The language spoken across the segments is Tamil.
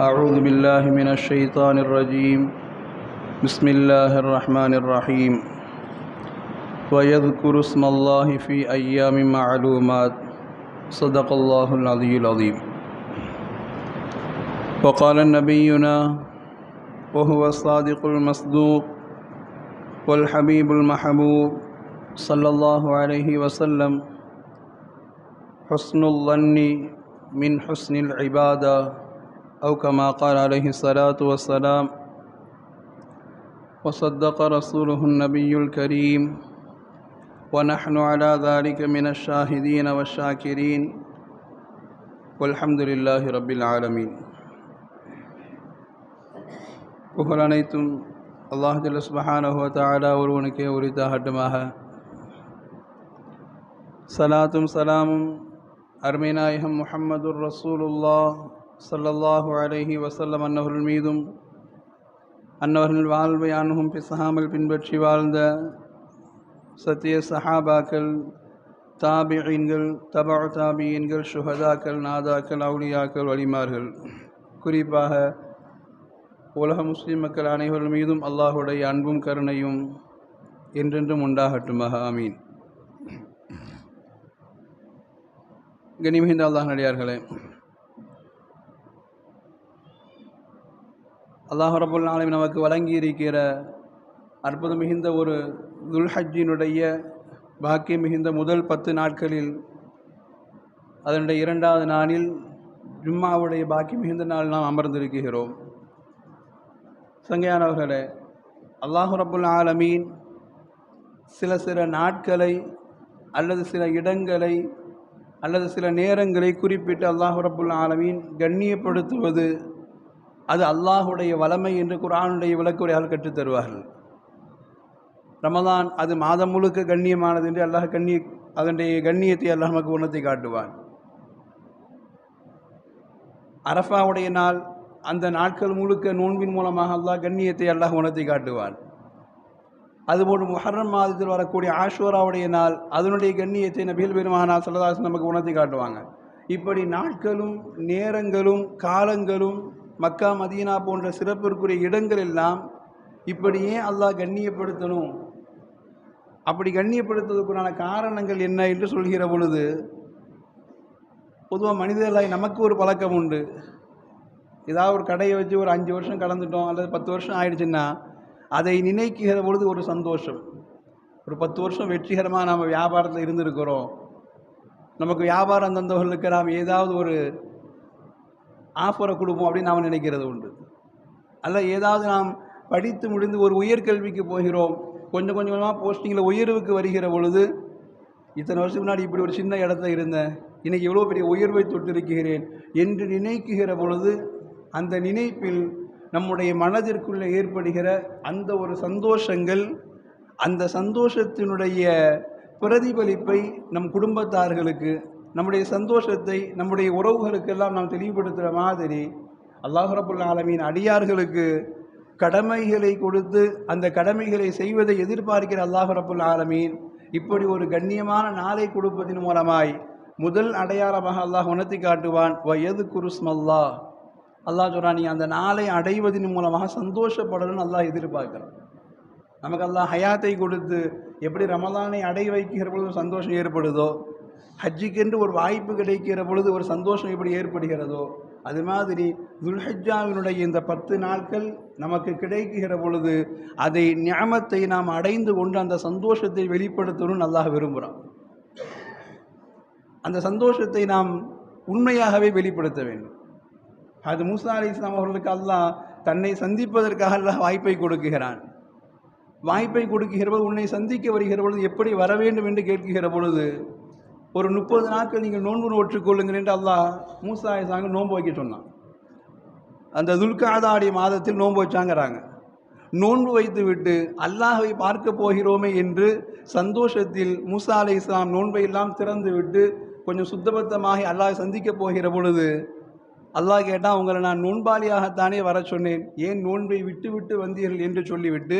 اعوذ باللہ من الشیطان الرجیم بسم اللہ الرحمن الرحیم وَيَذْكُرُ اسم اللہ فی ایام معلومات. صدق اللہ العلی العظیم وقال نبینا وهو الصادق المصدوق والحبیب المحبوب صلی اللہ علیہ وسلم. حسن الظن من حسن العبادہ أو كما قال عليه الصلاة والسلام وصدق رسوله النبي الكريم ونحن على ذلك من الشاهدين والشاكرين والحمد لله رب العالمين புகழ் அனைத்தும் அல்லாஹ் ஜல்ல சுபஹானஹு வ தஆலா ஒருவனுக்கே உரித்தாகட்டுமாக சலாத்தும் சலாமும் அருமைநாயகம் முஹம்மதுர் ரசூலுல்லா ஸல்லல்லாஹு அலைஹி வசல்லம் அன்னவர்கள் மீதும் அன்னவர்கள் வாழ்வை அணுகும் பிசாமல் பின்பற்றி வாழ்ந்த சத்திய சஹாபாக்கள் தாபியன்கள் தபா தாபியன்கள் சுஹதாக்கள் நாதாக்கள் அவுலியாக்கள் வலிமார்கள் குறிப்பாக உலக முஸ்லீம் மக்கள் அனைவர்கள் மீதும் அல்லாஹுடைய அன்பும் கருணையும் என்றென்றும் உண்டாகட்டுமாக ஆமீன் கனிமிகின்ற அல்லாஹ் நடிகார்களே அல்லாஹ் ரபுல் ஆலமி நமக்கு வழங்கி இருக்கிற அற்புதம் மிகுந்த ஒரு துல்ஹஜினுடைய பாக்கியம் மிகுந்த முதல் பத்து நாட்களில் அதனுடைய இரண்டாவது நாளில் ஜும்மாவுடைய பாக்கி மிகுந்த நாள் நாம் அமர்ந்திருக்கிறோம். சங்கையானவர்களே அல்லாஹு ரபுல் ஆலமீன் சில சில நாட்களை அல்லது சில இடங்களை அல்லது சில நேரங்களை குறிப்பிட்டு அல்லாஹு ரபுல் ஆலமீன் கண்ணியப்படுத்துவது அது அல்லாஹுடைய வளமை என்று குரானுடைய விளக்குரையால் கற்றுத் தருவார்கள். ரமதான் அது மாதம் முழுக்க கண்ணியமானது என்று அல்லாஹ் கண்ணிய அதனுடைய கண்ணியத்தை அல்லாஹ் நமக்கு உணர்த்தி காட்டுவான். அரஃபாவுடைய நாள் அந்த நாட்கள் முழுக்க நோன்பின் மூலமாக அல்லாஹ் கண்ணியத்தை அல்லாஹ் உணர்த்தி காட்டுவான். அதுபோன்று முஹர்ரம் மாதத்தில் வரக்கூடிய ஆஷோராவுடைய நாள் அதனுடைய கண்ணியத்தை நபிகள் பெருமானால் சொல்லதாசன் நமக்கு உணர்த்தி காட்டுவாங்க. இப்படி நாட்களும் நேரங்களும் காலங்களும் மக்கா மதீனா போன்ற சிறப்பிற்குரிய இடங்கள் எல்லாம் இப்படியே அல்லாஹ் கண்ணியப்படுத்தணும். அப்படி கண்ணியப்படுத்துவதற்குண்டான காரணங்கள் என்ன என்று சொல்கிற பொழுது பொதுவாக மனிதர்களாய் நமக்கு ஒரு பழக்கம் உண்டு. ஏதாவது ஒரு கடையை வச்சு ஒரு அஞ்சு வருஷம் கடந்துட்டோம் அல்லது பத்து வருஷம் ஆயிடுச்சுன்னா அதை நினைக்கிற பொழுது ஒரு சந்தோஷம். ஒரு பத்து வருஷம் வெற்றிகரமாக நாம் வியாபாரத்தில் இருந்திருக்கிறோம். நமக்கு வியாபாரம் தந்தவர்களுக்கு நாம் ஏதாவது ஒரு ஆஃபரை கொடுப்போம் அப்படின்னு நாம் நினைக்கிறது உண்டு. அல்ல ஏதாவது நாம் படித்து முடிந்து ஒரு உயர்கல்விக்கு போகிறோம் கொஞ்சம் கொஞ்சம் கொஞ்சமாக போஸ்டிங்கில் உயர்வுக்கு வருகிற பொழுது இத்தனை வருஷம் முன்னாடி இப்படி ஒரு சின்ன இடத்துல இருந்தேன் இன்றைக்கி எவ்வளோ பெரிய உயர்வை தொட்டிருக்கிறேன் என்று நினைக்குகிற பொழுது அந்த நினைப்பில் நம்முடைய மனதிற்குள்ளே ஏற்படுகிற அந்த ஒரு சந்தோஷங்கள் அந்த சந்தோஷத்தினுடைய பிரதிபலிப்பை நம் குடும்பத்தார்களுக்கு நம்முடைய சந்தோஷத்தை நம்முடைய உறவுகளுக்கெல்லாம் நாம் தெளிவுபடுத்துகிற மாதிரி அல்லாஹரபுல் ஆலமீன் அடியார்களுக்கு கடமைகளை கொடுத்து அந்த கடமைகளை செய்வதை எதிர்பார்க்கிற அல்லாஹ் ரபுல் ஆலமீன் இப்படி ஒரு கண்ணியமான நாளை கொடுப்பதன் மூலமாய் முதல் அடையாளமாக அல்லாஹ் உணர்த்தி காட்டுவான். வயது குருஸ்மல்லா அல்லாஹ் சொல்கிறான் நீ அந்த நாளை அடைவதன் மூலமாக சந்தோஷப்படணும்னு அல்லாஹ் எதிர்பார்க்குறான். நமக்கு அல்லாஹ் ஹயாத்தை கொடுத்து எப்படி ரமலானை அடை வைக்கிற பொழுது சந்தோஷம் ஏற்படுதோ ஹஜ்ஜிக்கென்று ஒரு வாய்ப்பு கிடைக்கிற பொழுது ஒரு சந்தோஷம் எப்படி ஏற்படுகிறதோ அது மாதிரி துல்ஹஜ்ஜாவினுடைய இந்த பத்து நாட்கள் நமக்கு கிடைக்கிற பொழுது அதை ஞாமத்தை நாம் அடைந்து கொண்டு அந்த சந்தோஷத்தை வெளிப்படுத்தணும்னு நல்லா விரும்புகிறான். அந்த சந்தோஷத்தை நாம் உண்மையாகவே வெளிப்படுத்த வேண்டும். அது மூசா அலி இஸ்லாம் அவர்களுக்கு அல்லாஹ் தன்னை சந்திப்பதற்காக அல்லாஹ் வாய்ப்பை கொடுக்குகிறான் வாய்ப்பை கொடுக்குகிற பொழுது உன்னை சந்திக்க வருகிற பொழுது எப்படி வர வேண்டும் என்று கேட்குகிற பொழுது ஒரு முப்பது நாட்கள் நீங்கள் நோன்பு நோற்றுக்கொள்ளுங்கள் என்று அல்லாஹ் மூசா சாங்க நோன்பு வைக்க சொன்னான். அந்த துல்காதாடி மாதத்தில் நோன்பு வச்சாங்கிறாங்க. நோன்பு வைத்து விட்டு அல்லாஹை பார்க்க போகிறோமே என்று சந்தோஷத்தில் மூசா அலை இஸ்லாம் நோன்பை எல்லாம் திறந்து விட்டு கொஞ்சம் சுத்தபத்தமாகி அல்லாஹ் சந்திக்க போகிற பொழுது அல்லாஹ் கேட்டால் உங்களை நான் நோன்பாளியாகத்தானே வர சொன்னேன். ஏன் நோன்பை விட்டு விட்டு வந்தீர்கள்? என்று சொல்லிவிட்டு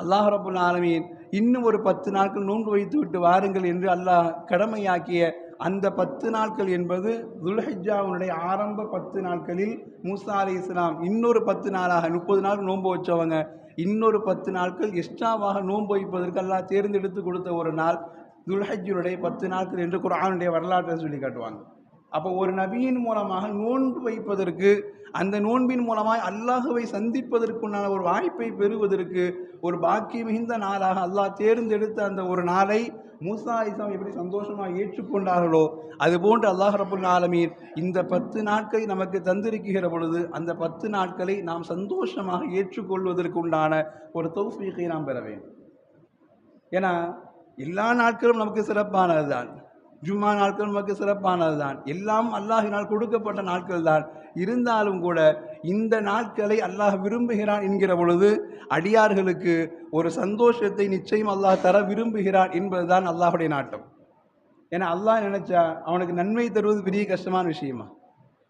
அல்லாஹ் ரபுல் ஆலமீன் இன்னும் ஒரு பத்து நாட்கள் நோன்பு வைத்து விட்டு வாருங்கள் என்று அல்லாஹ் கடமையாக்கிய அந்த பத்து நாட்கள் என்பது துல்ஹிஜாவுடைய ஆரம்ப பத்து நாட்களில் மூசா அலி இஸ்லாம் இன்னொரு பத்து நாளாக முப்பது நாள் நோன்பு வச்சவங்க இன்னொரு பத்து நாட்கள் எக்ஸ்ட்ராவாக நோன்பு வைப்பதற்கு அல்லாஹ் தேர்ந்தெடுத்து கொடுத்த ஒரு நாள் துல்ஹஜ்ஜுடைய பத்து நாட்கள் என்று குரானுடைய வரலாற்றை சொல்லி காட்டுவாங்க. அப்போ ஒரு நபியின் மூலமாக நோன்பு வைப்பதற்கு அந்த நோன்பின் மூலமாக அல்லாஹுவை சந்திப்பதற்குண்டான ஒரு வாய்ப்பை பெறுவதற்கு ஒரு பாக்கி மிகுந்த நாளாக அல்லாஹ் தேர்ந்தெடுத்த அந்த ஒரு நாளை மூசா இஸ்லாம் எப்படி சந்தோஷமாக ஏற்றுக்கொண்டார்களோ அதுபோன்று அல்லாஹ் ரபுல் ஆலமீர் இந்த பத்து நாட்களை நமக்கு தந்திருக்கிற பொழுது அந்த பத்து நாட்களை நாம் சந்தோஷமாக ஏற்றுக்கொள்வதற்கு உண்டான ஒரு தௌஃபீகை நாம் பெற வேண்டும். ஏன்னா எல்லா நாட்களும் நமக்கு சிறப்பானது தான் ஜும்மா நாட்கள் நமக்கு சிறப்பானது தான் எல்லாம் அல்லாஹினால் கொடுக்கப்பட்ட நாட்கள் தான் இருந்தாலும் கூட இந்த நாட்களை அல்லாஹ் விரும்புகிறான் என்கிற பொழுது அடியார்களுக்கு ஒரு சந்தோஷத்தை நிச்சயம் அல்லாஹ் தர விரும்புகிறான் என்பதுதான் அல்லாஹுடைய நாட்டம். ஏன்னா அல்லாஹ் நினைச்சா அவனுக்கு நன்மை தருவது பெரிய கஷ்டமான விஷயமா?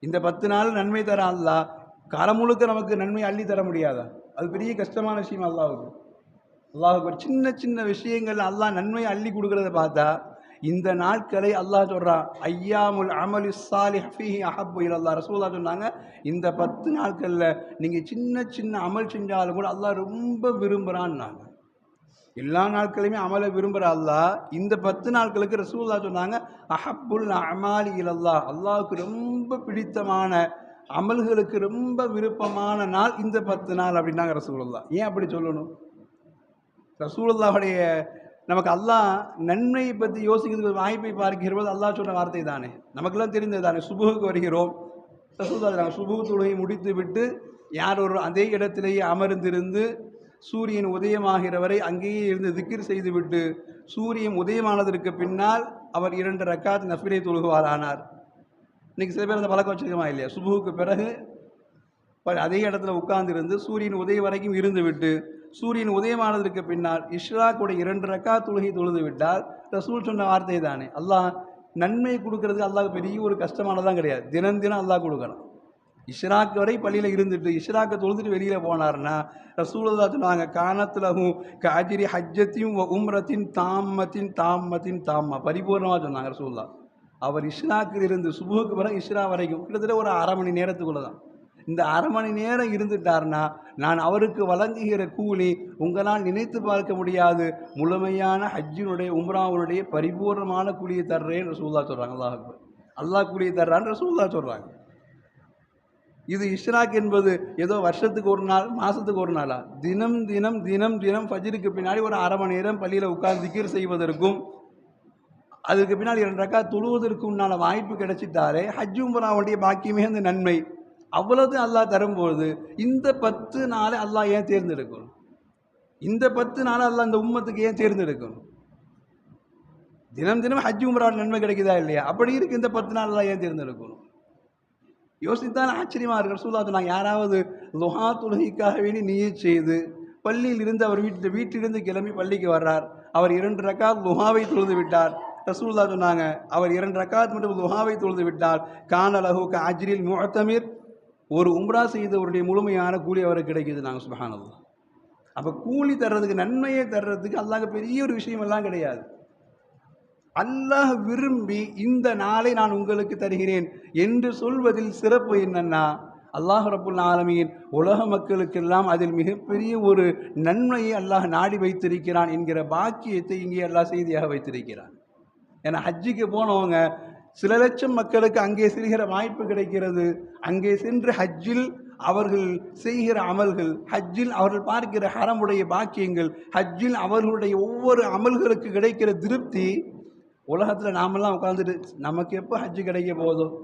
இந்த பத்து நாள் நன்மை தர அல்லாஹ் காலம் முழுக்க நமக்கு நன்மை அள்ளி தர முடியாதா? அது பெரிய கஷ்டமான விஷயம் அல்லாஹுக்கு? அல்லாஹுக்கு ஒரு சின்ன சின்ன விஷயங்கள் அல்லாஹ் நன்மையை அள்ளி கொடுக்கறத பார்த்தா இந்த நாட்களை அல்லாஹ் சொல்கிறான் ஐயாமுல் அமலி சாலி ஹஃபிஹி அஹப்பு இலல்லாஹ். ரசூலா சொன்னாங்க இந்த பத்து நாட்களில் நீங்கள் சின்ன சின்ன அமல் செஞ்சாலும் கூட அல்லாஹ் ரொம்ப விரும்புகிறான்னாங்க எல்லா நாட்களையுமே அமலை விரும்புகிற அல்லாஹ். இந்த பத்து நாட்களுக்கு ரசூல்லா சொன்னாங்க அஹப்புல் அமாலி இலல்லா அல்லாஹுக்கு ரொம்ப பிடித்தமான அமல்களுக்கு ரொம்ப விருப்பமான நாள் இந்த பத்து நாள் அப்படின்னாங்க ரசூலுல்லா ஏன் அப்படி சொல்லணும்? ரசூலுல்லாவுடைய நமக்கு அல்லாஹ் நன்மையை பற்றி யோசிக்கிறதுக்கு வாய்ப்பை பார்க்கிறது அல்லாஹ் சொன்ன வார்த்தை தானே. நமக்கெல்லாம் தெரிந்தது தானே. சுபுகுக்கு வருகிறோம். ரசூல்லா நாங்கள் தொழுகை முடித்து விட்டு யார் ஒரு அதே இடத்திலேயே அமர்ந்திருந்து சூரியன் உதயமாகிற வரை அங்கேயே இருந்து திக்கிர் செய்துவிட்டு சூரியன் உதயமானதற்கு பின்னால் அவர் இரண்டு ரக்காத் நஃபிலை தொழுகுவாரானார். இன்னைக்கு சில பேர் அந்த பழக்கம் வச்சுருக்கோமா இல்லையா? சுபுவுக்கு பிறகு அதே இடத்துல உட்கார்ந்திருந்து சூரியன் உதயம் வரைக்கும் இருந்து விட்டு சூரியன் உதயமானதற்கு பின்னால் இஷ்ராக்குடைய இரண்டு ரக்கா தொழுகை தொழுது விட்டால் ரசூல் சொன்ன வார்த்தை தானே. அல்லாஹ் நன்மை கொடுக்கறதுக்கு அல்லாஹ் பெரிய ஒரு கஷ்டமானதான் கிடையாது. தினம் தினம் அல்லாஹ் கொடுக்கணும். இஷ்ராக் வரை பள்ளியில் இருந்துட்டு இஷ்ராக்கை தொழுதுட்டு வெளியில் போனார்னா ரசூலுல்லா சொன்னாங்க காணத்துலகும் காஜிரி ஹஜ்ஜத்தையும் உம்ரத்தின் தாமத்தின் தாமத்தின் தாமா பரிபூர்ணமாக சொன்னாங்க ரசூல்லா அவர் இஷ்ராக்கில் இருந்து சுபுக்கு பிறகு இஷ்ரா வரைக்கும் கிட்டத்தட்ட ஒரு அரை மணி நேரத்துக்குள்ளே தான் இந்த அரை மணி நேரம் இருந்துட்டார்னா நான் அவருக்கு வழங்குகிற கூலி உங்களால் நினைத்து பார்க்க முடியாது. முழுமையான ஹஜ்ஜினுடைய உம்ராவுடைய பரிபூர்ணமான கூலியை தர்றேன் ரசூல்லா சொல்கிறாங்க அல்லாஹ் அக்பர். அல்லாஹ் கூலியை தர்றான்னு ரசூல்லா சொல்கிறாங்க இது இஷ்ராக் என்பது ஏதோ வருஷத்துக்கு ஒரு நாள் மாதத்துக்கு ஒரு நாளா? தினம் தினம் தினம் தினம் ஃபஜ்ருக்கு பின்னாடி ஒரு அரை மணி நேரம் பள்ளியில் உட்கார்ந்து திக்கீர் செய்வதற்கும் அதுக்கு பின்னால் இரண்டு ரக்கா தொழுவதற்கு உண்டான வாய்ப்பு கிடைச்சிட்டாலே ஹஜ் உம்ராவுடைய பாக்கியமே அந்த நன்மை. அவ்வளவு அல்லாஹ் தரும்போது இந்த பத்து நாளை அல்லாஹ் ஏன் தேர்ந்தெடுக்கணும்? இந்த பத்து நாளை அல்லாஹ் இந்த உம்மத்துக்கு ஏன் தேர்ந்தெடுக்கணும்? தினம் தினம் ஹஜ் உம்ராவோட நன்மை கிடைக்குதா இல்லையா? அப்படி இருக்கு இந்த பத்து நாள் அல்லாஹ் ஏன் தேர்ந்தெடுக்கணும்? யோசித்தான் ஆச்சரியமா இருக்கிற ரசூலா நான் யாராவது லுஹா துலகிக்காக வேண்டி நீயே செய்து பள்ளியில் இருந்து அவர் வீட்டு வீட்டிலிருந்து கிளம்பி பள்ளிக்கு வர்றார். அவர் இரண்டு ரக்காத் லுஹாவை தொழுது விட்டார். ரசூல்லா சொன்னாங்க அவர் இரண்டு ரக்காத் மட்டும் லுஹாவை தொழுது விட்டால் கானலகு காஜ்ரில் க ஒரு உம்ரா செய்தவருடைய முழுமையான கூலி அவருக்கு கிடைக்கிது நாங்கள் சுபஹானல்லாஹ் அப்போ கூலி தர்றதுக்கு நன்மையை தர்றதுக்கு அல்லாஹ் பெரிய ஒரு விஷயமெல்லாம் கிடையாது. அல்லாஹ் விரும்பி இந்த நாளை நான் உங்களுக்கு தருகிறேன் என்று சொல்வதில் சிறப்பு என்னன்னா அல்லாஹ் ரப்புல் ஆலமியின் உலக மக்களுக்கெல்லாம் அதில் மிகப்பெரிய ஒரு நன்மையை அல்லாஹ் நாடி வைத்திருக்கிறான் என்கிற பாக்கியத்தை இங்கே அல்லாஹ் செய்தியாக வைத்திருக்கிறான். ஏன்னா ஹஜ்ஜிக்கு போனவங்க சில லட்சம் மக்களுக்கு அங்கே செல்கிற வாய்ப்பு கிடைக்கிறது. அங்கே சென்று ஹஜ்ஜில் அவர்கள் செய்கிற அமல்கள் ஹஜ்ஜில் அவர்கள் பார்க்கிற ஹரமுடைய பாக்கியங்கள் ஹஜ்ஜில் அவர்களுடைய ஒவ்வொரு அமல்களுக்கு கிடைக்கிற திருப்தி உலகத்தில் நாமெல்லாம் உட்காந்துட்டு நமக்கு எப்போ ஹஜ்ஜு கிடைக்க போதும்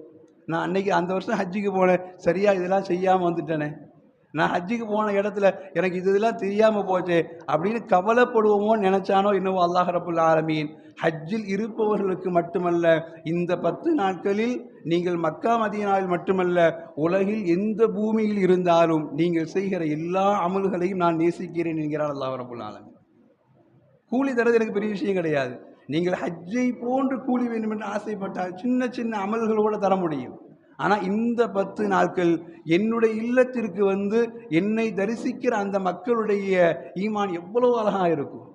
நான் அன்னைக்கு அந்த வருஷம் ஹஜ்ஜுக்கு போனேன் சரியாக இதெல்லாம் செய்யாமல் வந்துட்டேனே. நான் ஹஜ்ஜுக்கு போன இடத்துல எனக்கு இது இதெல்லாம் தெரியாமல் போச்சே அப்படின்னு கவலைப்படுவோமோ நினச்சானோ என்னவோ அல்லாஹ் ரபுல் ஆலமீன். ஹஜ்ஜில் இருப்பவர்களுக்கு மட்டுமல்ல இந்த பத்து நாட்களில் நீங்கள் மக்கா மதீனாவில் மட்டுமல்ல உலகில் எந்த பூமியில் இருந்தாலும் நீங்கள் செய்கிற எல்லா அமல்களையும் நான் நேசிக்கிறேன் என்கிறார் அல்லாஹ் ரபுல்லாலும் கூலி தரது எனக்கு பெரிய விஷயம் கிடையாது. நீங்கள் ஹஜ்ஜை போன்று கூலி வேண்டும் என்று ஆசைப்பட்டால் சின்ன சின்ன அமல்களோடு தர முடியும். ஆனால் இந்த பத்து நாட்கள் என்னுடைய இல்லத்திற்கு வந்து என்னை தரிசிக்கிற அந்த மக்களுடைய ஈமான் எவ்வளோ அழகாக இருக்கும்.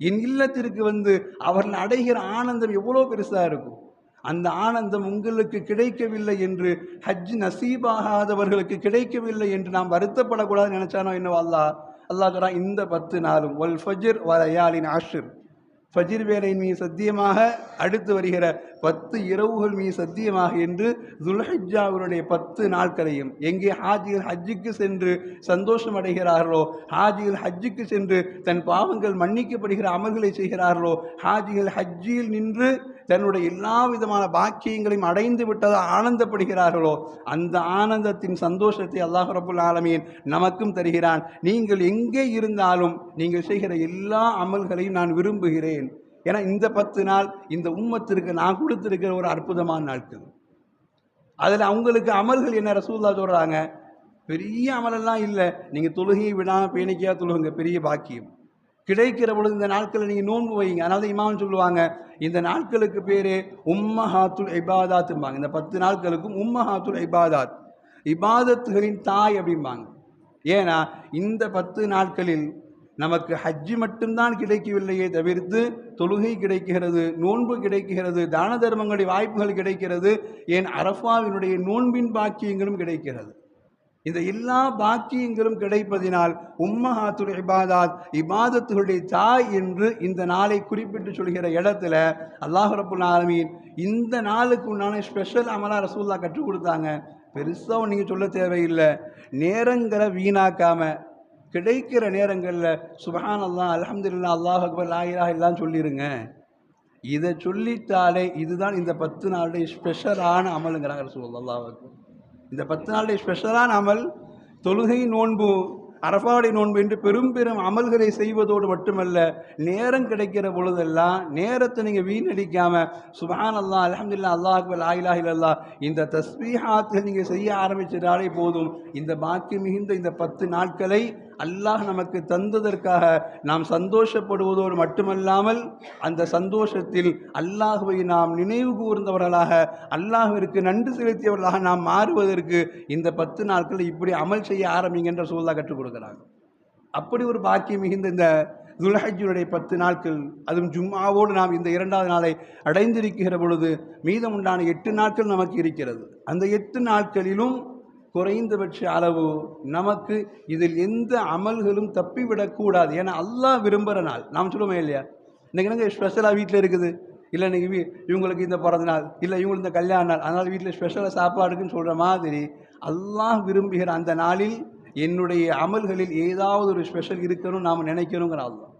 என் இல்லத்திற்கு வந்து அவர்கள் அடைகிற ஆனந்தம் எவ்வளோ பெருசாக இருக்கும். அந்த ஆனந்தம் உங்களுக்கு கிடைக்கவில்லை என்று ஹஜ் நசீபாகாதவர்களுக்கு கிடைக்கவில்லை என்று நாம் வருத்தப்படக்கூடாதுன்னு நினச்சானோ என்னவோ அல்லா அல்லாஹ் இந்த பத்து நாளும் ஒல் ஃபஜ்ர் வரையாளின் ஆஷிர் ஃபஜிர் வேலையின் மீது சத்தியமாக அடுத்து வருகிற பத்து இரவுகள் மீது சத்தியமாக என்று துல்ஹிஜாவினுடைய பத்து நாட்களையும் எங்கே ஹாஜிகள் ஹஜ்ஜுக்கு சென்று சந்தோஷம் அடைகிறார்களோ ஹாஜிகள் ஹஜ்ஜுக்கு சென்று தன் பாவங்கள் மன்னிக்கப்படுகிற அமல்களை செய்கிறார்களோ ஹாஜிகள் ஹஜ்ஜியில் நின்று தன்னுடைய எல்லா விதமான பாக்கியங்களையும் அடைந்து விட்டதாக ஆனந்தப்படுகிறார்களோ அந்த ஆனந்தத்தின் சந்தோஷத்தை அல்லாஹ் ரபுல் ஆலமீன் நமக்கும் தருகிறான். நீங்கள் எங்கே இருந்தாலும் நீங்கள் செய்கிற எல்லா அமல்களையும் நான் விரும்புகிறேன். ஏன்னா இந்த பத்து நாள் இந்த உம்மத்திற்கு நான் கொடுத்திருக்கிற ஒரு அற்புதமான நாட்கள். அதில் அவங்களுக்கு அமல்கள் என்ன ரசூல்லா சொல்கிறாங்க பெரிய அமலெல்லாம் இல்லை. நீங்கள் தொழுகையை விடாமல் பேணிக்கையாக தொழுகுங்க பெரிய பாக்கியம். கிடைக்கிற பொழுது இந்த நாட்களில் நீங்கள் நோன்பு வைங்க. அதனால தான் இமாம் சொல்லுவாங்க இந்த நாட்களுக்கு பேர் உம்மஹாத்துல் இபாதாத்தும்பாங்க. இந்த பத்து நாட்களுக்கும் உம்மஹாத்துல் இபாதாத் இபாதத்துகளின் தாய் அப்படிம்பாங்க. ஏன்னா இந்த பத்து நாட்களில் நமக்கு ஹஜ்ஜி மட்டும்தான் கிடைக்கவில்லையே தவிர்த்து தொழுகை கிடைக்கிறது நோன்பு கிடைக்கிறது தான தர்மங்களுடைய வாய்ப்புகள் கிடைக்கிறது ஏன் அரஃபாவினுடைய நோன்பின் பாக்கியங்களும் கிடைக்கிறது. இந்த எல்லா பாக்கியங்களும் கிடைப்பதினால் உம்மஹாத்துல் இபாதாத் இபாதத்துகளுடைய தாய் என்று இந்த நாளை குறிப்பிட்டு சொல்கிற இடத்துல அல்லாஹ் ரபுல் ஆலமீன் இந்த நாளுக்கு உண்டான ஸ்பெஷல் அமலா ரசூல்லா கற்றுக் கொடுத்தாங்க. பெருசாக நீங்கள் சொல்ல தேவையில்லை. நேரங்களை வீணாக்காமல் கிடைக்கிற நேரங்களில் சுபஹான் அல்லா அலமதுல்லா அல்லாஹ் அக்பர் லாயிரா எல்லாம் சொல்லிடுங்க இதை சொல்லிட்டாலே இதுதான் இந்த பத்து நாளுடைய ஸ்பெஷலான அமலுங்கிறாங்க ரசூல் அல்லாஹ் அக்பர். இந்த பத்து நாளுடைய ஸ்பெஷலான அமல் தொழுகை நோன்பு அரபாவுடைய நோன்பு என்று பெரும் பெரும் அமல்களை செய்வதோடு மட்டுமல்ல நேரம் கிடைக்கிற பொழுதெல்லாம் நேரத்தை நீங்கள் வீணடிக்காமல் சுபான் அல்லா அலமதுல்லா அல்லாஹ் அக்பர் ஆயிலா இல்லல்லா இந்த தஸ்பீஹாத்தை நீங்கள் செய்ய ஆரம்பிச்சிட்டாலே போதும். இந்த பாக்கி மிகுந்த இந்த பத்து நாட்களை அல்லாஹ் நமக்கு தந்ததற்காக நாம் சந்தோஷப்படுவதோடு மட்டுமல்லாமல் அந்த சந்தோஷத்தில் அல்லாஹுவை நாம் நினைவு கூர்ந்தவர்களாக அல்லாஹுவிற்கு நன்றி செலுத்தியவர்களாக நாம் மாறுவதற்கு இந்த பத்து நாட்கள் இப்படி அமல் செய்ய ஆரம்பிங்கன்ற சூழலாக கற்றுக் கொடுக்குறாங்க. அப்படி ஒரு பாக்கியம் மிகுந்த இந்த துல்ஹஜுடைய பத்து நாட்கள் அதுவும் ஜும்மாவோடு நாம் இந்த இரண்டாவது நாளை அடைந்திருக்கிற பொழுது மீதம் உண்டான எட்டு நாட்கள் நமக்கு இருக்கிறது. அந்த எட்டு நாட்களிலும் குறைந்தபட்ச அளவு நமக்கு இதில் எந்த அமல்களும் தப்பிவிடக்கூடாது ஏன்னா அல்லா விரும்புகிற நாள். நாம் சொல்லுவோமே இல்லையா? இன்றைக்கி என்னங்க ஸ்பெஷலாக வீட்டில் இருக்குது? இல்லை இன்றைக்கி வீ இவங்களுக்கு இந்த பிறந்த நாள் இல்லை இவங்களுக்கு இந்த கல்யாண நாள் அதனால் வீட்டில் ஸ்பெஷலாக சாப்பாடுக்குன்னு சொல்கிற மாதிரி அல்லாஹ் விரும்புகிற அந்த நாளில் என்னுடைய அமல்களில் ஏதாவது ஒரு ஸ்பெஷல் இருக்கணும் நாம் நினைக்கணுங்கிற அல்லாஹ்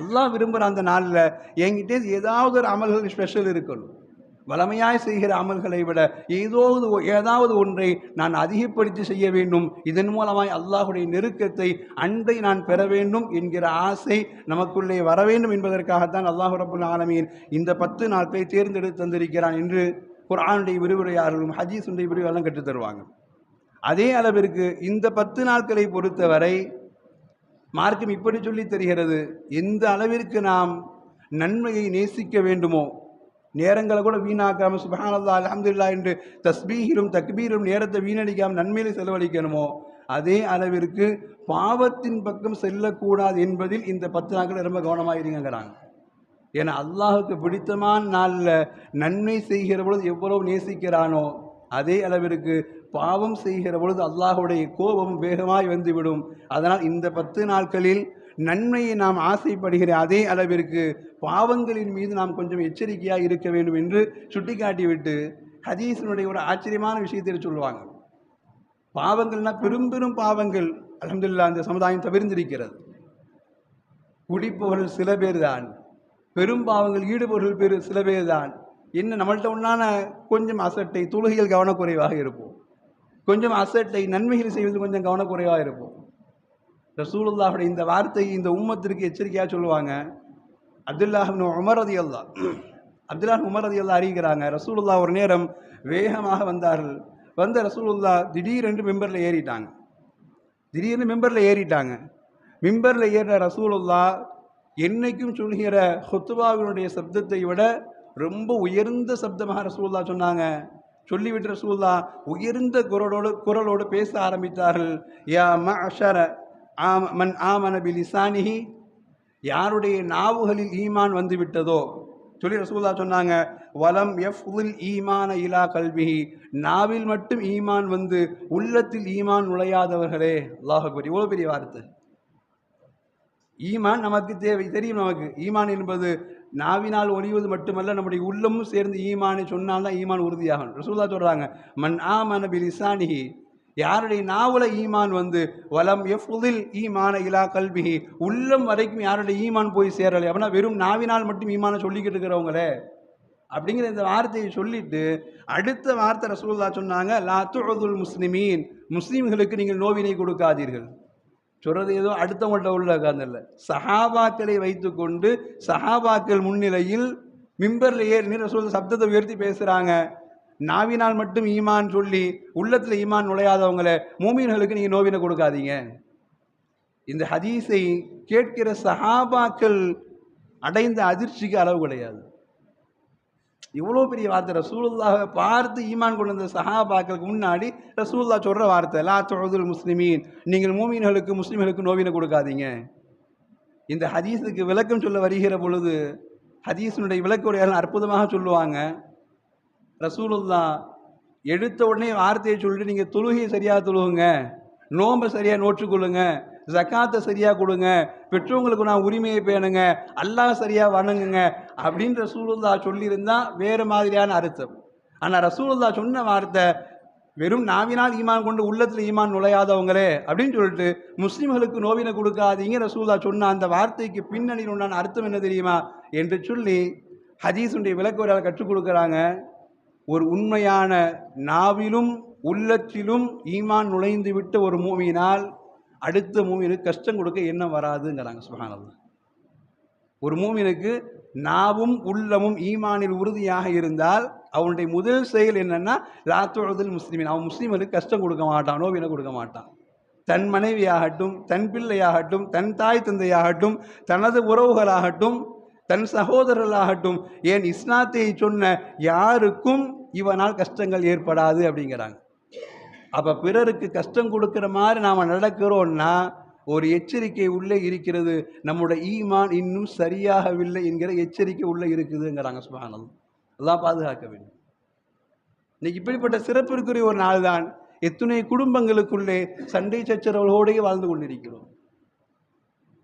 அல்லாஹ் விரும்புகிற அந்த நாளில் என்கிட்ட ஏதாவது ஒரு அமல்கள் ஸ்பெஷல் இருக்கணும். வளமையாய் செய்கிற அமல்களை விட ஏதோ ஏதாவது ஒன்றை நான் அதிகப்படுத்தி செய்ய வேண்டும். இதன் மூலமாய் அல்லாஹுடைய நெருக்கத்தை அன்பை நான் பெற வேண்டும் என்கிற ஆசை நமக்குள்ளே வர வேண்டும் என்பதற்காகத்தான் அல்லாஹு ரபுல் ஆலமீன் இந்த பத்து நாட்களை தேர்ந்தெடுத்து தந்திருக்கிறான் என்று குர்ஆனுடைய விரிவுரையாளர்களும் ஹதீஸுடைய விரிவுரையாளரும் கற்றுத் தருவாங்க. அதே அளவிற்கு இந்த பத்து நாட்களை பொறுத்தவரை மார்க்கம் இப்படி சொல்லி தெரிகிறது எந்த அளவிற்கு நாம் நன்மையை நேசிக்க வேண்டுமோ நேரங்களை கூட வீணாக்காமல் சுபஹானல்லா அலமதுல்லா என்று தஸ்பீகிலும் தக்பீரும் நேரத்தை வீணடிக்காமல் நன்மையில செலவழிக்கணுமோ? அதே அளவிற்கு பாவத்தின் பக்கம் செல்லக்கூடாது என்பதில் இந்த பத்து நாட்கள் ரொம்ப கவனமாக இருங்கிறாங்க ஏன்னா அல்லாஹுக்கு பிடித்தமான நாளில் நன்மை செய்கிற பொழுது எவ்வளவு நேசிக்கிறானோ அதே அளவிற்கு பாவம் செய்கிற பொழுது அல்லாஹுடைய கோபம் வேகமாய் வந்துவிடும். அதனால் இந்த பத்து நாட்களில் நன்மையை நாம் ஆசைப்படுகிற அதே அளவிற்கு பாவங்களின் மீது நாம் கொஞ்சம் எச்சரிக்கையாக இருக்க வேண்டும் என்று சுட்டிக்காட்டிவிட்டு ஹதீஸினுடைய ஒரு ஆச்சரியமான விஷயத்தை சொல்லுவாங்க. பாவங்கள்னா பெரும் பெரும் பாவங்கள் அலமதுல்லா அந்த சமுதாயம் தவிர்ந்திருக்கிறது. குடிப்பவர்கள் சில பேர் தான் பெரும் பாவங்கள் ஈடுபவர்கள் பேர் சில பேர் தான் என்ன நம்மள்கிட்ட உண்டான கொஞ்சம் அசட்டை தொழுகையில் கவனக்குறைவாக இருப்போம் கொஞ்சம் அசட்டை நன்மைகள் செய்வது கொஞ்சம் கவனக்குறைவாக இருப்போம் ரசூலுல்லாவுடைய இந்த வார்த்தையை இந்த உம்மத்திற்கு எச்சரிக்கையாக சொல்லுவாங்க. அப்துல்லாஹின் உமர் அல்லா அப்துல்லாஹ் உமர் அதி அல்லா அறிவிக்கிறாங்க ரசூலுல்லா ஒரு நேரம் வேகமாக வந்தார்கள். வந்த ரசூலுல்லா திடீரென்று மெம்பரில் ஏறிட்டாங்க. திடீர்னு மெம்பரில் ஏறிட்டாங்க. மிம்பரில் ஏறின ரசூலுல்லா என்னைக்கும் சொல்கிற ஹொத்துவாவினுடைய சப்தத்தை விட ரொம்ப உயர்ந்த சப்தமாக ரசூல்லா சொன்னாங்க. சொல்லிவிட்டு ரசூல்லா உயர்ந்த குரலோடு குரலோடு பேச ஆரம்பித்தார்கள். யா மஷர ஆம மன் ஆமனபி லிசானிஹி யாருடைய நாவுகளில் ஈமான் வந்து விட்டதோ சொல்லி ரசூல்லா சொன்னாங்க வலம் உல் ஈமான இலா கல்விஹி நாவில் மட்டும் ஈமான் வந்து உள்ளத்தில் ஈமான் நுழையாதவர்களே. அல்லாஹ் இவ்வளோ பெரிய வார்த்தை. ஈமான் நமக்கு தேவை. தெரியும் நமக்கு. ஈமான் என்பது நாவினால் ஒழிவது மட்டுமல்ல நம்முடைய உள்ளமும் சேர்ந்து ஈமானை சொன்னால்தான் ஈமான் உறுதியாகும். ரசூல்லா சொல்கிறாங்க மன் மனபி லிசானிஹி யாருடைய நாவல ஈமான் வந்து வலம் எஃபுதில் ஈமான இலா கல்வி உள்ளம் வரைக்கும் யாருடைய ஈமான் போய் சேரலை? அப்படின்னா வெறும் நாவினால் மட்டும் ஈமானை சொல்லிக்கிட்டு இருக்கிறவங்களே. அப்படிங்கிற இந்த வார்த்தையை சொல்லிட்டு அடுத்த வார்த்தை ரசூல்லா சொன்னாங்க லா துல் முஸ்லிமீன். முஸ்லீம்களுக்கு நீங்கள் நோவினை கொடுக்காதீர்கள். சொல்கிறது ஏதோ அடுத்தவங்கள்ட்ட உள்ள உட்கார்ந்தல்ல. சஹாபாக்களை வைத்துக்கொண்டு சஹாபாக்கள் முன்னிலையில் மிம்பரில் ஏறி ரசூல் சப்தத்தை உயர்த்தி பேசுகிறாங்க நாவினால் மட்டும் ஈமான் சொல்லி உள்ளத்தில் ஈமான் நுழையாதவங்கள மூமீன்களுக்கு நீங்கள் நோவினை கொடுக்காதீங்க. இந்த ஹதீஸை கேட்கிற சஹாபாக்கள் அடைந்த அதிர்ச்சிக்கு அளவு கிடையாது. இவ்வளோ பெரிய வார்த்தை ரசூலுல்லாவை பார்த்து ஈமான் கொண்டு வந்த சஹாபாக்களுக்கு முன்னாடி ரசூல்லா சொல்கிற வார்த்தை லா தொழுதுல் முஸ்லிமீன் நீங்கள் மூமீன்களுக்கு முஸ்லீம்களுக்கு நோவினை கொடுக்காதீங்க. இந்த ஹதீஸுக்கு விளக்கம் சொல்ல வருகிற பொழுது ஹதீஸினுடைய விளக்க அற்புதமாக சொல்லுவாங்க. ரசூலுல்லா எடுத்த உடனே வார்த்தையை சொல்லிட்டு நீங்கள் தொழுகையை சரியாக தொழுகுங்க நோம்பை சரியாக நோற்றுக்கொள்ளுங்க ஜக்காத்தை சரியாக கொடுங்க பெற்றவங்களுக்கு நான் உரிமையை பேணுங்க அல்லாஹ் சரியாக வணங்குங்க அப்படின்ற ரசூலுல்லா சொல்லியிருந்தா வேறு மாதிரியான அர்த்தம். ஆனால் ரசூலுல்லா சொன்ன வார்த்தை வெறும் நாவினால் ஈமான் கொண்டு உள்ளத்தில் ஈமான் நுழையாதவங்களே அப்படின்னு சொல்லிட்டு முஸ்லீம்களுக்கு நோவினை கொடுக்காதீங்க ரசூல்லா சொன்ன அந்த வார்த்தைக்கு பின்னணியில் உண்டான அர்த்தம் என்ன தெரியுமா? என்று சொல்லி ஹதீஸுடைய விளக்குவரால் கற்றுக் கொடுக்குறாங்க. ஒரு உண்மையான நாவிலும் உள்ளத்திலும் ஈமான் நுழைந்து விட்ட ஒரு மூமியினால் அடுத்த மூமினுக்கு கஷ்டம் கொடுக்க என்ன வராதுங்கிறாங்க சுகானது ஒரு மூமினுக்கு நாவும் உள்ளமும் ஈமானில் உறுதியாக இருந்தால் அவனுடைய முதல் செயல் என்னன்னா லாத்துவதில் முஸ்லீமின். அவன் முஸ்லீம்களுக்கு கஷ்டம் கொடுக்க மாட்டான் நோவினை கொடுக்க மாட்டான். தன் மனைவியாகட்டும் தன் பிள்ளையாகட்டும் தன் தாய் தந்தையாகட்டும் தனது உறவுகளாகட்டும் தன் சகோதரர்களாகட்டும் ஏன் இஸ்லாத்தை சொன்ன யாருக்கும் இவனால் கஷ்டங்கள் ஏற்படாது அப்படிங்கிறாங்க. அப்போ பிறருக்கு கஷ்டம் கொடுக்குற மாதிரி நாம் நடக்கிறோன்னா ஒரு எச்சரிக்கை உள்ளே இருக்கிறது நம்முடைய ஈமான் இன்னும் சரியாகவில்லை என்கிற எச்சரிக்கை உள்ளே இருக்குதுங்கிறாங்க சுபானம் எல்லாம் பாதுகாக்க வேண்டும். இன்னைக்கு இப்படிப்பட்ட சிறப்பிற்குரிய ஒரு நாள் தான் எத்துணை குடும்பங்களுக்குள்ளே சண்டை சச்சரவுகளோடையே வாழ்ந்து கொண்டிருக்கிறோம்.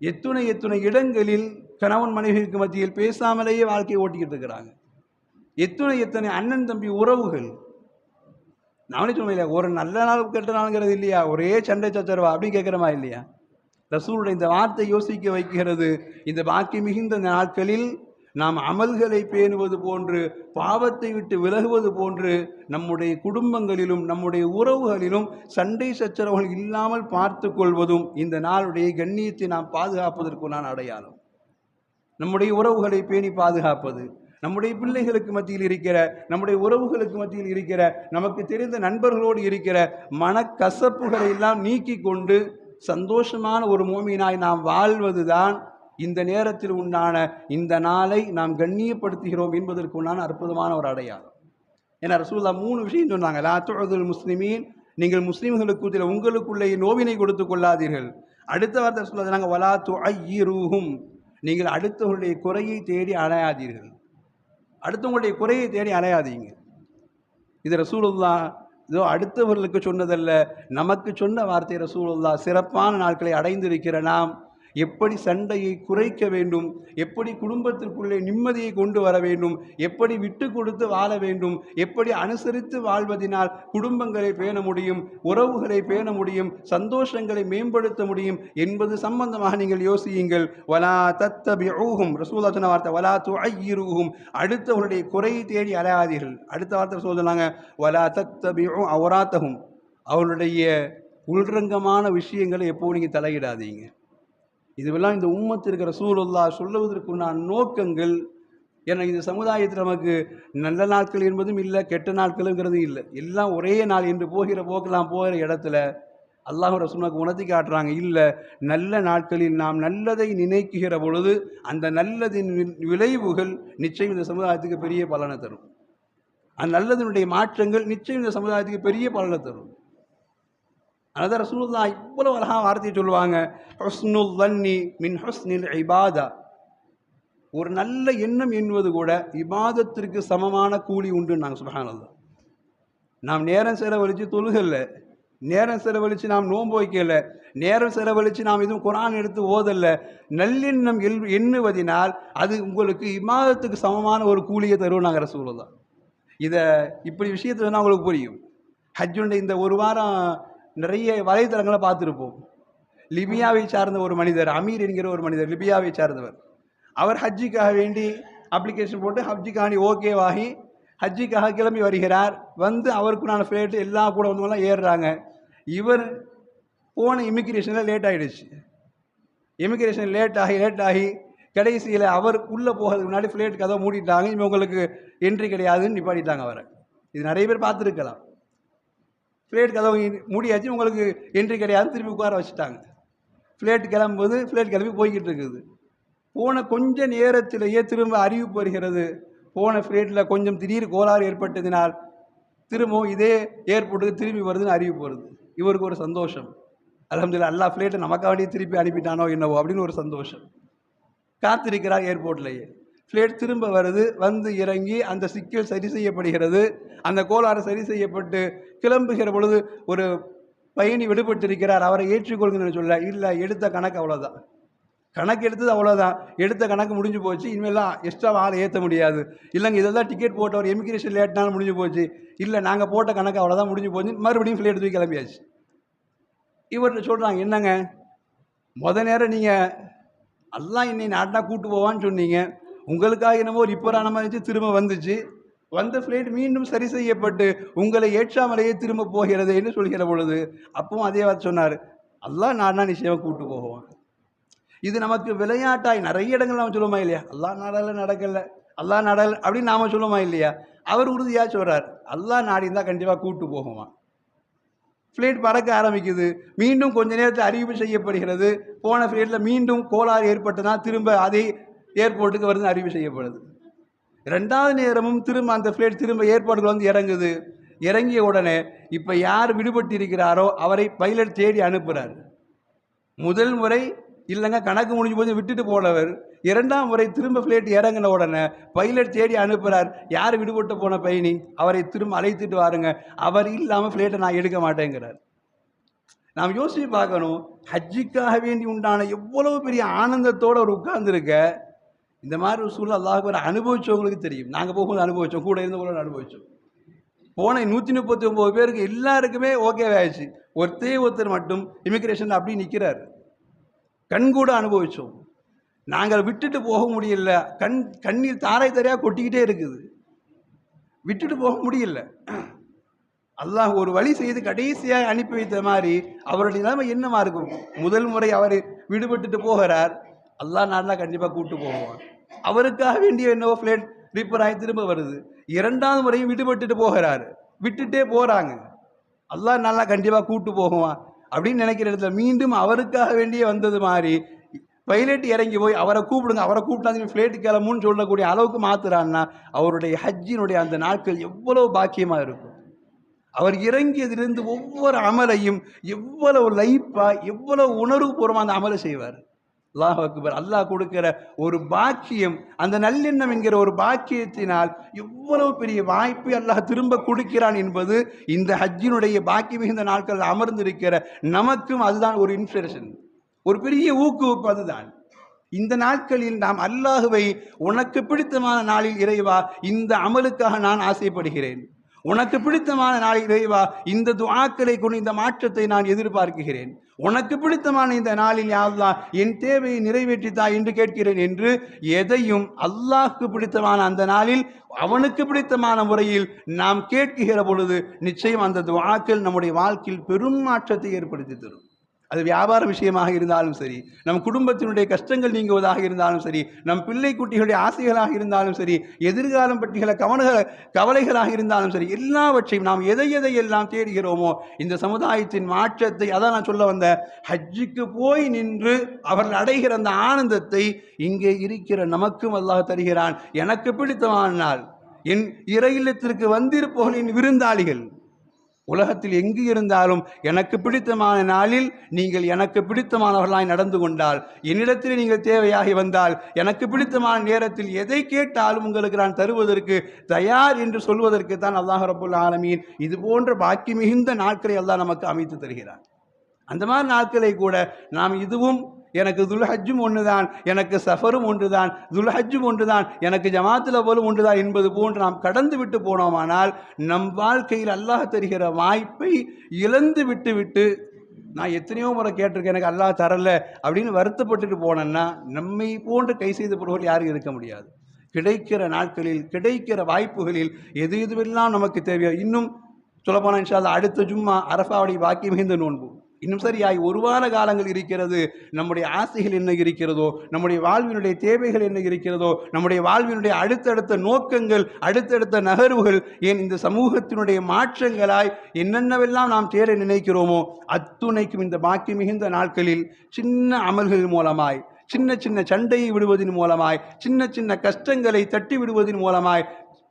எத்துணை எத்துணை இடங்களில் கணவன் மனைவிக்கு மத்தியில் பேசாமலேயே வாழ்க்கையை ஓட்டிக்கிட்டு இருக்கிறாங்க. எத்தனை எத்தனை அண்ணன் தம்பி உறவுகள்? நானே சொல்லுவேன் இல்லையா ஒரு நல்ல நாள் கெட்ட நாளுங்கிறது இல்லையா? ஒரே சண்டை சச்சரவா? அப்படின்னு கேட்குறமா இல்லையா? ரசூலுடைய இந்த வார்த்தை யோசிக்க வைக்கிறது. இந்த பாக்கி மிகுந்த நாட்களில் நாம் அமல்களை பேணுவது போன்று பாவத்தை விட்டு விலகுவது போன்று நம்முடைய குடும்பங்களிலும் நம்முடைய உறவுகளிலும் சண்டை சச்சரவுகள் இல்லாமல் பார்த்து கொள்வதும் இந்த நாளுடைய கண்ணியத்தை நாம் பாதுகாப்பதற்கு நான் அடையாளம். நம்முடைய உறவுகளை பேணி பாதுகாப்பது. நம்முடைய பிள்ளைகளுக்கு மத்தியில் இருக்கிற நம்முடைய உறவுகளுக்கு மத்தியில் இருக்கிற நமக்கு தெரிந்த நண்பர்களோடு இருக்கிற மனக்கசப்புகளை எல்லாம் நீக்கி கொண்டு சந்தோஷமான ஒரு மோமினாய் நாம் வாழ்வதுதான் இந்த நேரத்தில் உண்டான இந்த நாளை நாம் கண்ணியப்படுத்துகிறோம் என்பதற்கு உண்டான அற்புதமான ஒரு அடையாளம். ஏன்னா ரசூல்லா மூணு விஷயம் சொன்னாங்க லா துஅதுல் முஸ்லிமீன் நீங்கள் முஸ்லீம்களுக்கு இதில் உங்களுக்குள்ளே நோவினை கொடுத்து கொள்ளாதீர்கள். அடுத்த வார்த்தை சொல்லாது நாங்கள் வலா துஐயிரூஹும் நீங்கள் அடுத்தவர்களுடைய குறையை தேடி அலையாதீர்கள் அடுத்தவங்களுடைய குறையை தேடி அலையாதீங்க. இது ரசூலுல்லா இதோ அடுத்தவர்களுக்கு சொன்னதல்ல நமக்கு சொன்ன வார்த்தை ரசூலுல்லா சிறப்பான நாட்களை அடைந்திருக்கிற நாம் எப்படி சண்டையை குறைக்க வேண்டும்? எப்படி குடும்பத்திற்குள்ளே நிம்மதியை கொண்டு வர வேண்டும்? எப்படி விட்டு கொடுத்து வாழ வேண்டும்? எப்படி அனுசரித்து வாழ்வதினால் குடும்பங்களை பேண முடியும்? உறவுகளை பேண முடியும்? சந்தோஷங்களை மேம்படுத்த முடியும்? என்பது சம்பந்தமாக நீங்கள் யோசியுங்கள். வலா தத்தபிஊஹும். ரசூலா சொன்ன வார்த்தை வலா துஐயிரூஹும். அடுத்தவருடைய குறையை தேடி அலையாதீர்கள். அடுத்த வார்த்தை சொல்லுறாங்க வலா தத்தபி அவராத்தகும் அவருடைய உள்ரங்கமான விஷயங்களை எப்போ நீங்கள் தலையிடாதீங்க. இதுவெல்லாம் இந்த உம்மத்தில் இருக்கிற சூழல்லா சொல்லுவதற்குண்டான நோக்கங்கள். ஏன்னா இந்த சமுதாயத்தில் நமக்கு நல்ல நாட்கள் என்பதும் இல்லை கெட்ட நாட்களுங்கிறது இல்லை. எல்லாம் ஒரே நாள் என்று போகிற போக்கெல்லாம் போகிற இடத்துல அல்லாஹ் ரசூலுக்கு உணர்த்தி காட்டுறாங்க. இல்லை நல்ல நாட்களில் நாம் நல்லதை நினைக்குகிற பொழுது அந்த நல்லதின் விளைவுகள் நிச்சயம் இந்த சமுதாயத்துக்கு பெரிய பலனை தரும். அந்த நல்லதனுடைய மாற்றங்கள் நிச்சயம் இந்த சமுதாயத்துக்கு பெரிய பலனை தரும். அதான் ரசூலுல்லா இவ்வளவு அழகாக வார்த்தையை சொல்லுவாங்க. ஹொஸ்னுல் தன்னி மின் ஹொஸ்னில் இபாதா. ஒரு நல்ல எண்ணம் என்பது கூட இபாதத்திற்கு சமமான கூலி உண்டு நாங்கள் சுபஹானல்லாஹ். நாம் நேரம் செலவழித்து தொழுகல்ல. நேரம் செலவழித்து நாம் நோன்பு வைக்கல நேரம் செலவழித்து நாம் எதுவும் குரான் எடுத்து ஓதல்ல. நல்லெண்ணம் எல் எண்ணுவதினால் அது உங்களுக்கு இமாதத்துக்கு சமமான ஒரு கூலியை தருவோம் நாங்கள் ரசூலுல்லா இதை இப்படி விஷயத்தை வேணால் உங்களுக்கு புரியும். ஹஜ்ஜுண்ட இந்த ஒரு வாரம் நிறைய வலைத்தளங்களை பார்த்துருப்போம். லிபியாவை சார்ந்த ஒரு மனிதர் அமீர் என்கிற ஒரு மனிதர் லிபியாவை சார்ந்தவர். அவர் ஹஜ்ஜிக்காக வேண்டி அப்ளிகேஷன் போட்டு ஹஜ்ஜிக்காண்டி ஓகேவாகி ஹஜ்ஜிக்காக கிளம்பி வருகிறார். வந்து அவருக்குண்டான ஃப்ளைட்டு எல்லா கூட வந்தவங்களாம் ஏறுறாங்க. இவர் போன இமிக்ரேஷனில் லேட் ஆகிடுச்சு இமிக்ரேஷன் லேட் ஆகி லேட் ஆகி கடைசியில் அவர் உள்ளே போகிறதுக்கு முன்னாடி ஃப்ளைட் கதவை மூடிட்டாங்க. இவங்களுக்கு என்ட்ரி கிடையாதுன்னு நிப்பாட்டிட்டாங்க அவரை. இது நிறைய பேர் பார்த்துருக்கலாம். ஃப்ளைட் கதவு மூடியாச்சு உங்களுக்கு என்ட்ரி கிடையாது திருப்பி உட்கார வச்சுட்டாங்க. ஃப்ளைட் கிளம்பும்போது ஃப்ளைட் கிளம்பி போய்கிட்டு இருக்குது. போன கொஞ்ச நேரத்திலேயே திரும்ப அறிவிப்பு வருகிறது. போன ஃப்ளைட்டில் கொஞ்சம் திடீர் கோளாறு ஏற்பட்டதினால் திரும்பவும் இதே ஏர்போர்ட்டுக்கு திரும்பி வருதுன்னு அறிவிப்பு வருது. இவருக்கு ஒரு சந்தோஷம். அல்ஹம்துலில்லாஹ் எல்லா ஃப்ளைட்டை நமக்காண்டி திருப்பி அனுப்பிட்டானோ என்னவோ அப்படின்னு ஒரு சந்தோஷம். காத்திருக்கிறார் ஏர்போர்ட்லேயே ஃப்ளைட் திரும்ப வருது வந்து இறங்கி அந்த சிக்கல் சரி செய்யப்படுகிறது. அந்த கோளாறு சரி செய்யப்பட்டு கிளம்புகிற பொழுது ஒரு பயணி விடுபட்டிருக்கிறார். அவரை ஏற்றுக்கொள்கிறேன்னு சொல்ல இல்லை எடுத்த கணக்கு அவ்வளோதான் கணக்கு எடுத்தது அவ்வளோதான் எடுத்த கணக்கு முடிஞ்சு போச்சு. இனிமேலாம் எக்ஸ்ட்ரா ஆளை ஏற்ற முடியாது. இல்லைங்க இதெல்லாம் டிக்கெட் போட்ட ஒரு எமிக்ரேஷன் லேட்னாலும் முடிஞ்சு போச்சு. இல்லை நாங்கள் போட்ட கணக்கு அவ்வளோதான் முடிஞ்சு போச்சு. மறுபடியும் ஃப்ளைட் தூக்கி கிளம்பியாச்சு. இவர்கிட்ட சொல்கிறாங்க என்னங்க? முத நேரம் நீங்கள் எல்லாம் இன்னை நாட்டினா கூட்டு போவான்னு சொன்னீங்க. உங்களுக்காக என்னமோ ரிப்பேரான மாதிரி இருந்துச்சு, திரும்ப வந்துச்சு. வந்த ஃப்ளைட் மீண்டும் சரி செய்யப்பட்டு உங்களை ஏற்றாமலேயே திரும்ப போகிறது என்று சொல்கிற பொழுது அப்பவும் அதே வார்த்தை சொன்னார். எல்லாம் நாடினா நிச்சயமாக கூப்பிட்டு போவோம் இது நமக்கு விளையாட்டாய் நிறைய இடங்கள் நம்ம சொல்லுவோமா இல்லையா? அல்லா நாடல நடக்கலை அல்லா நடல் அப்படின்னு நாம சொல்லுவோமா இல்லையா? அவர் உறுதியாக சொல்கிறார் அல்லா நாடி இருந்தால் கண்டிப்பாக கூப்பிட்டு போகுமா ஃப்ளைட் பறக்க ஆரம்பிக்குது. மீண்டும் கொஞ்ச நேரத்தில் அறிவிப்பு செய்யப்படுகிறது. போன ஃப்ளைட்டில் மீண்டும் கோளாறு ஏற்பட்டனா திரும்ப அதே ஏர்போர்ட்டுக்கு வருது அறிவு செய்யப்படுது. ரெண்டாவது நேரமும் திரும்ப அந்த ஃப்ளைட் திரும்ப ஏர்போர்ட்டுக்கு வந்து இறங்குது. இறங்கிய உடனே இப்போ யார் விடுபட்டு இருக்கிறாரோ அவரை பைலட் தேடி அனுப்புகிறார் முதல் முறை இல்லைங்க கணக்கு முடிஞ்சு போது விட்டுட்டு போனவர். இரண்டாம் முறை திரும்ப ஃப்ளைட் இறங்கின உடனே பைலட் தேடி அனுப்புகிறார் யார் விடுபட்டு போன பயணி? அவரை திரும்ப அழைத்துட்டு வாருங்க. அவர் இல்லாமல் ஃப்ளைட்டை நான் எடுக்க மாட்டேங்கிறார். நாம் யோசிச்சு பார்க்கணும். ஹஜ்ஜிக்காக வேண்டி உண்டான எவ்வளவு பெரிய ஆனந்தத்தோடு அவர் உட்கார்ந்துருக்க இந்த மாதிரி ஒரு சூழ்நிலை அல்லாஹுக்கு அனுபவிச்சவங்களுக்கு தெரியும். நாங்கள் போகும்போது அனுபவித்தோம் கூட இருந்தவங்களோட அனுபவித்தோம் போன நூற்றி முப்பத்தி ஒம்பது பேருக்கு எல்லாருக்குமே ஓகே ஆயிடுச்சு. ஒருத்தே ஒருத்தர் மட்டும் இமிக்ரேஷன் அப்படி நிற்கிறார் கண் கூட அனுபவித்தோம் நாங்கள் விட்டுட்டு போக முடியல. கண் கண்ணீர் தாரை தாரையாக கொட்டிக்கிட்டே இருக்குது. விட்டுட்டு போக முடியல. அல்லாஹ் ஒரு வழி செய்து கடைசியாக அனுப்பி வைத்த மாதிரி அவருடைய நிலைமை என்னமா இருக்கும்? முதல் முறை அவர் விடுபட்டுட்டு போகிறார். அல்லாஹ் நாளில் கண்டிப்பாக கூப்பிட்டு போவான். அவருக்காக வேண்டிய என்னவோ ஃப்ளைட் ரிப்பேர் ஆகி திரும்ப வருது. இரண்டாவது முறையும் விடுபட்டுட்டு போகிறார். விட்டுட்டே போகிறாங்க எல்லாம் நல்லா கண்டிப்பாக கூட்டு போகுவான் அப்படின்னு நினைக்கிற இடத்துல மீண்டும் அவருக்காக வேண்டிய வந்தது மாதிரி பைலட் இறங்கி போய் அவரை கூப்பிடுங்க அவரை கூப்பிட்டா ஃப்ளைட்டு கிளம்புன்னு சொல்லக்கூடிய அளவுக்கு மாற்றுறான்னா அவருடைய ஹஜ்ஜினுடைய அந்த நாட்கள் எவ்வளவு பாக்கியமாக இருக்கும். அவர் இறங்கியதிலிருந்து ஒவ்வொரு அமலையும் எவ்வளவு லைப்பாக எவ்வளவு உணர்வுபூர்வமாக அந்த அமலை செய்வார். அல்லாஹ் அக்பர். அல்லாஹ் கொடுக்கிற ஒரு பாக்கியம் அந்த நல்லெண்ணம் என்கிற ஒரு பாக்கியத்தினால் எவ்வளவு பெரிய வாய்ப்பை அல்லாஹ் திரும்ப கொடுக்கிறான் என்பது இந்த ஹஜ்ஜினுடைய பாக்கி மிகுந்த நாட்களில் அமர்ந்திருக்கிற நமக்கும் அதுதான் ஒரு இன்ஸ்பிரேஷன் ஒரு பெரிய ஊக்குவிப்பு அதுதான். இந்த நாட்களில் நாம் அல்லாஹுவை உனக்கு பிடித்தமான நாளில் இறைவா இந்த அமலுக்காக நான் ஆசைப்படுகிறேன். உனக்கு பிடித்தமான நாளில் இறைவா இந்த துவாக்களை கொண்டு இந்த மாற்றத்தை நான் எதிர்பார்க்கிறேன். உனக்கு பிடித்தமான இந்த நாளில் யா என் தேவையை நிறைவேற்றித்தா என்று கேட்கிறேன் என்று எதையும் அல்லாஹ்க்கு பிடித்தமான அந்த நாளில் அவனுக்கு பிடித்தமான முறையில் நாம் கேட்கிற பொழுது நிச்சயம் அந்த துவாக்கள் நம்முடைய வாழ்க்கையில் பெரும் மாற்றத்தை ஏற்படுத்தி தரும். அது வியாபார விஷயமாக இருந்தாலும் சரி நம் குடும்பத்தினுடைய கஷ்டங்கள் நீங்குவதாக இருந்தாலும் சரி நம் பிள்ளை குட்டிகளுடைய ஆசைகளாக இருந்தாலும் சரி எதிர்காலம் பற்றிகள கவனக கவலைகளாக இருந்தாலும் சரி எல்லாவற்றையும் நாம் எதை எதை எல்லாம் தேடுகிறோமோ இந்த சமுதாயத்தின் மாற்றத்தை அதான் நான் சொல்ல வந்த ஹஜ்ஜுக்கு போய் நின்று அவர்கள் அடைகிற அந்த ஆனந்தத்தை இங்கே இருக்கிற நமக்கும் அல்லாஹ் தருகிறான். எனக்கு பிடித்தமான நாள் என் இறையிலத்திற்கு வந்திருப்பவர்களின் விருந்தாளிகள் உலகத்தில் எங்கு இருந்தாலும் எனக்கு பிடித்தமான நாளில் நீங்கள் எனக்கு பிடித்தமானவர்களாய் நடந்து கொண்டால் என்னிடத்தில் நீங்கள் தேவையாகி வந்தால் எனக்கு பிடித்தமான நேரத்தில் எதை கேட்டாலும் உங்களுக்கு நான் தருவதற்கு தயார் என்று சொல்வதற்கு தான் அல்லாஹ் ரபுல் ஆலமீன் இது போன்ற பாக்கி மிகுந்த நாட்களை எல்லாம் நமக்கு அமைத்து தருகிறார் அந்த மாதிரி நாட்களை கூட நாம் இதுவும் எனக்கு துல்ஹஜ்ஜும் ஒன்று தான் எனக்கு சஃபரும் ஒன்றுதான் துல்ஹஜ்ஜும் ஒன்றுதான் எனக்கு ஜமாத்தில் போலும் ஒன்றுதான் என்பது போன்று நாம் கடந்து விட்டு போனோமானால் நம் வாழ்க்கையில் அல்லாஹ் தருகிற வாய்ப்பை இழந்து விட்டு விட்டு நான் எத்தனையோ முறை கேட்டிருக்கேன் எனக்கு அல்லாஹ் தரல அப்படின்னு வருத்தப்பட்டுட்டு போனேன்னா நம்மை போன்று கை செய்த பொருள்கள் யாரும் இருக்க முடியாது. கிடைக்கிற நாட்களில் கிடைக்கிற வாய்ப்புகளில் எது எதுவெல்லாம் நமக்கு தேவையோ இன்னும் சொல்லப்போனால் இன்ஷால்லா அடுத்த ஜும்மா அரஃபாவுடைய பாக்கி மிகுந்த நோன்பு. இன்னும் சரியாய் ஒரு வார காலங்கள் இருக்கிறது. நம்முடைய ஆசைகள் என்ன இருக்கிறதோ நம்முடைய வாழ்வினுடைய தேவைகள் என்ன இருக்கிறதோ நம்முடைய வாழ்வினுடைய அடுத்தடுத்த நோக்கங்கள் அடுத்தடுத்த நகர்வுகள் ஏன் இந்த சமூகத்தினுடைய மாற்றங்களாய் என்னென்னவெல்லாம் நாம் தேட நினைக்கிறோமோ அத்துணைக்கும் இந்த பாக்கி மிகுந்த நாட்களில் சின்ன அமல்கள் மூலமாய் சின்ன சின்ன சண்டையை விடுவதன் மூலமாய் சின்ன சின்ன கஷ்டங்களை தட்டி விடுவதன் மூலமாய்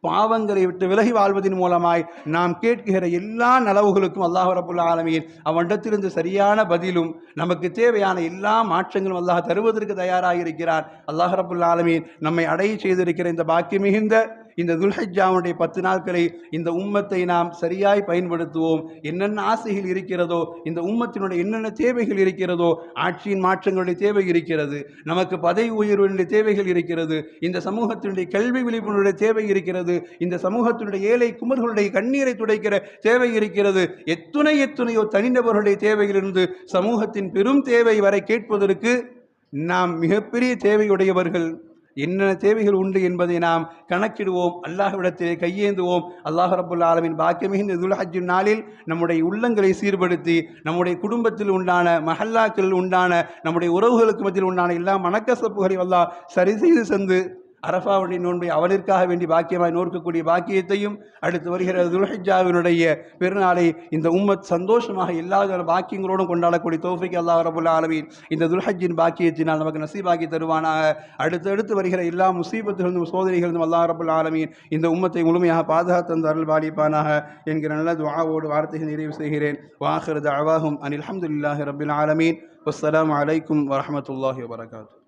பாவங்களை விட்டு விலகி வாழ்வதன் மூலமாய் நாம் கேட்கிற எல்லா நலவுகளுக்கும் அல்லாஹ் ரபுல் ஆலமியின் அவனிடத்திலிருந்து சரியான பதிலும் நமக்கு தேவையான எல்லா மாற்றங்களும் அல்லாஹ் தருவதற்கு தயாராக இருக்கிறார் அல்லாஹ் ரபுல் ஆலமீன் நம்மை அடைய செய்திருக்கிற இந்த பாக்கி மிகுந்த இந்த துல்ஹஜாவுடைய பத்து நாட்களை இந்த உம்மத்தை நாம் சரியாய் பயன்படுத்துவோம். என்னென்ன ஆசைகள் இருக்கிறதோ இந்த உம்மத்தினுடைய என்னென்ன தேவைகள் இருக்கிறதோ ஆட்சியின் மாற்றங்களுடைய தேவை இருக்கிறது. நமக்கு பதவி உயர்வுடைய தேவைகள் இருக்கிறது. இந்த சமூகத்தினுடைய கல்வி விழிப்புணர்வுடைய தேவை இருக்கிறது. இந்த சமூகத்தினுடைய ஏழை குமர்களுடைய கண்ணீரை துடைக்கிற தேவை இருக்கிறது. எத்துணை எத்துணையோ தனிநபர்களுடைய தேவையிலிருந்து சமூகத்தின் பெரும் தேவை வரை கேட்பதற்கு நாம் மிகப்பெரிய தேவையுடையவர்கள். என்னென்ன தேவைகள் உண்டு என்பதை நாம் கணக்கிடுவோம் அல்லாஹ்விடத்திலே கையேந்துவோம். அல்லாஹ் ரபுல் ஆலமின் பாக்கியமிகுந்த துல்ஹஜ் நாளில் நம்முடைய உள்ளங்களை சீர்படுத்தி நம்முடைய குடும்பத்தில் உண்டான மஹல்லாக்கள் உண்டான நம்முடைய உறவுகளுக்கு மத்தியில் உண்டான எல்லா மனக்கசப்புகளை அல்லாஹ் சரி செய்து சென்று அரஃபாவுடைய நோன்பை அவளிற்காக வேண்டி பாக்கியமாய் நோக்கக்கூடிய பாக்கியத்தையும் அடுத்து வருகிற துல்ஹிஜாவினுடைய பெருநாளை இந்த உம்மத் சந்தோஷமாக எல்லா பாக்கியங்களோடும் கொண்டாடக்கூடிய தோஃபிக் அல்லா ரபுல் ஆலமீன். இந்த துல்ஹஜ்ஜின் பாக்கியத்தினால் நமக்கு நசீபாக்கி தருவானாக. அடுத்தடுத்து வருகிற எல்லா முசீபத்துகளும் சோதனைகளும் அல்லா ரபுல் ஆலமீன் இந்த உம்மத்தை முழுமையாக பாதுகாத்து அருள் பாலிப்பானாக என்கிற நல்ல துவாவோடு வார்த்தைகள் நிறைவு செய்கிறேன். வாஹிர் தஅவாஹும் அனில் அஹமதுல்லாஹி ரபில் ஆலமீன். வஸ்ஸலாமு அலைக்கும் வரஹ்மத்துல்லாஹி வரகாத்து